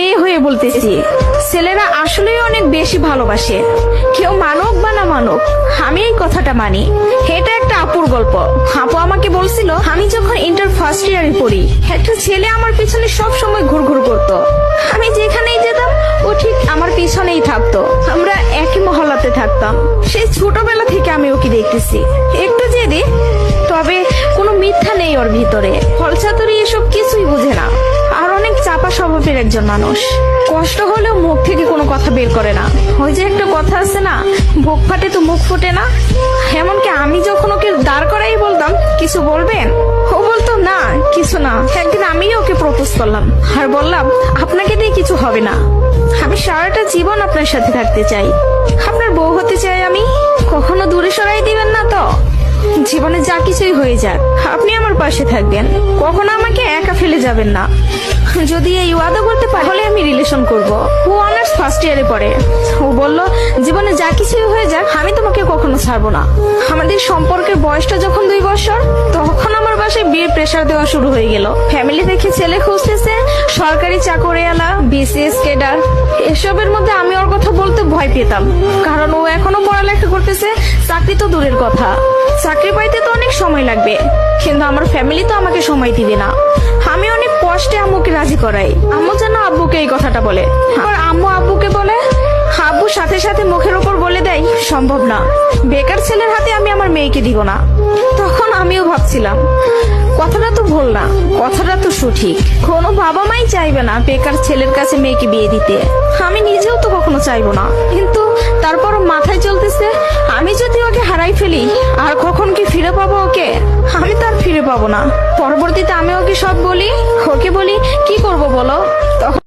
মেয়ে হয়ে বলতেছি। ছেলেরা আসলেই অনেক বেশি ভালোবাসে। কেউ মানুক বা না মানুক, আমি এই কথাটা মানি। এটা একটা আপুর গল্প। আপু আমাকে বলছিল, আমি যখন ইন্টার ফার্স্ট ইয়ারে পড়ি, একটা ছেলে আমার পিছনে সব সময় ঘুরঘুর করতো। আমি যেখানেই যেতাম, ও ঠিক আমার পিছনেই থাকতো। আমরা একই মহল্লাতে থাকতাম। সেই ছোটবেলা থেকে আমি ওকে দেখতেছি। একটু জেদি, তবে কোনো মিথ্যা নেই ওর ভিতরে। ফলচাতুরি এসব কিছুই বুঝে না। চাপা স্বভাবের একজন মানুষ। কষ্ট হলেও মুখ থেকে কোনো কথা বের করে না। ওই যে একটা কথা আছে না, বুক ফাটে তো মুখ ফোটে না। এমনকি আমি যখন ওকে দাঁড় করাই বলতাম, কিছু বলবেন? ও বলতো, না, কিছু না। একদিন আমিই ওকে প্রপোজ করলাম। আর বললাম, আপনাকে দিয়ে কিছু হবে না। আমি সারাটা জীবন আপনার সাথে থাকতে চাই। আপনার বউ হতে চাই আমি? কখনো দূরে সরাই দিবেন না তো? যা কিছুই হয়ে যাক, আপনি আমার পাশে থাকবেন। কখনো আমাকে একা ফেলে যাবেন না। যদি এই ওয়াদা করতে পারে, তাহলে আমি রিলেশন করব। ও অনার্স ফার্স্ট ইয়ারে পড়ে। ও বলল, জীবনে যা কিছুই হয়ে যাক, আমি তোমাকে কখনো ছাড়বো না। আমাদের সম্পর্কের বয়সটা যখন দুই বছর, তখন আমার বাসায় বিয়ের প্রেশার দেওয়া শুরু হয়ে গেল। ফ্যামিলি দেখে ছেলে খুঁজতেছে, সরকারি চাকরি আলা বিসিএস কেডার এসবের মধ্যে আমি ওর কথা বলতে ভয় পেতাম। কারণ ও এখনও পড়ালেখা করতেছে, চাকরি তো দূরের কথা। চাকরি সময় লাগবে। কিন্তু আমার ফ্যামিলি তো আমাকে সময় দিবে না। আমি অনেক কষ্টে আম্মুকে রাজি করাই। আম্মু যেন আব্বুকে এই কথাটা বলে। আর আম্মু আব্বুকে বলে, আব্বু সাথে সাথে মুখের ওপর বলে দেয়, সম্ভব না। বেকার ছেলের হাতে আমি আমার মেয়েকে দিব না। তখন আমিও ভাবছিলাম, কথাটা তো ভুল না, কথাটা তো সঠিক। কোনো বাবা মাই চাইবে না বেকার ছেলের কাছে মেয়েকে বিয়ে দিতে। আমি নিজেও তো কখনো চাইব না। কিন্তু তারপর পাবো না। পরবর্তীতে আমি ওকে সব বলি? ওকে বলি কি করব বলো? তখন